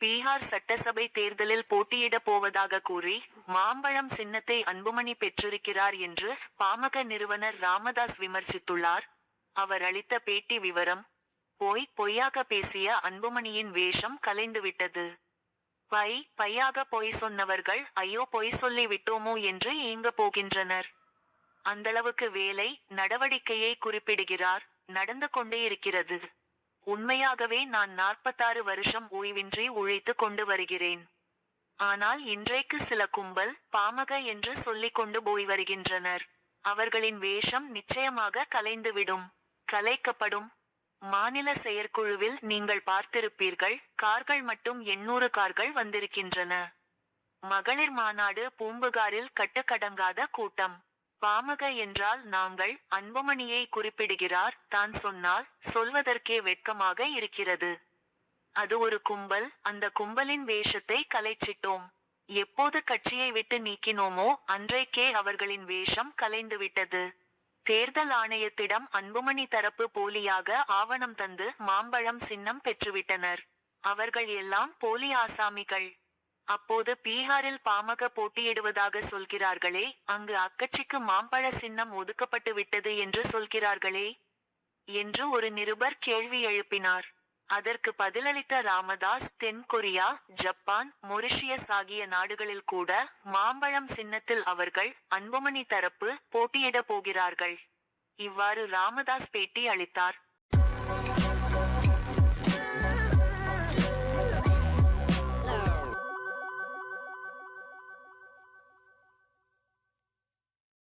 பீகார் சட்டசபை தேர்தலில் போட்டியிடப் போவதாக கூறி மாம்பழம் சின்னத்தை அன்புமணி பெற்றிருக்கிறார் என்று பாமக நிறுவனர் ராமதாஸ் விமர்சித்துள்ளார். அவர் அளித்த பேட்டி விவரம் போய் பொய்யாக பேசிய அன்புமணியின் வேஷம் கலைந்துவிட்டது. பை பையாக பொய் சொன்னவர்கள் ஐயோ பொய் சொல்லி விட்டோமோ என்று ஏங்க போகின்றனர். அந்தளவுக்கு வேலை நடவடிக்கையை குறிப்பிடுகிறார் நடந்து கொண்டே இருக்கிறது. உண்மையாகவே நான் நாற்பத்தாறு வருஷம் ஓய்வின்றி உழைத்து கொண்டு வருகிறேன். ஆனால் இன்றைக்கு சில கும்பல் பாமக என்று சொல்லிக் கொண்டு போய் வருகின்றனர். அவர்களின் வேஷம் நிச்சயமாக கலைந்துவிடும். கலைக்கப்படும். மாநில செயற்குழுவில் நீங்கள் பார்த்திருப்பீர்கள் கார்கள் மட்டும் எண்ணூறு கார்கள் வந்திருக்கின்றன. மகளிர் மாநாடு பூம்புகாரில் கட்டுக்கடங்காத கூட்டம். பாமக என்றால் நாங்கள் அன்புமணியை குறிப்பிடுகிறார் தான் சொன்னால் சொல்வதற்கே வெட்கமாக இருக்கிறது. அது ஒரு கும்பல் அந்த கும்பலின் வேஷத்தை கலைச்சிட்டோம். எப்போது கட்சியை விட்டு நீக்கினோமோ அன்றைக்கே அவர்களின் வேஷம் கலைந்துவிட்டது தேர்தல் ஆணையத்திடம் அன்புமணி தரப்பு போலியாக ஆவணம் தந்து மாம்பழம் சின்னம் பெற்றுவிட்டனர். அவர்கள் எல்லாம் போலி ஆசாமிகள். அப்போது பீகாரில் பாமக போட்டியிடுவதாக சொல்கிறார்களே அங்கு அக்கட்சிக்கு மாம்பழ சின்னம் ஒதுக்கப்பட்டு விட்டது என்று சொல்கிறார்களே? என்று ஒரு நிருபர் கேள்வி எழுப்பினார். அதற்கு பதிலளித்த ராமதாஸ் தென் கொரியா ஜப்பான் மொரிஷியஸ் ஆகிய நாடுகளில் கூட மாம்பழம் சின்னத்தில் அவர்கள் அன்புமணி தரப்பு போட்டியிடப் போகிறார்கள். இவ்வாறு ராமதாஸ் பேட்டி அளித்தார்.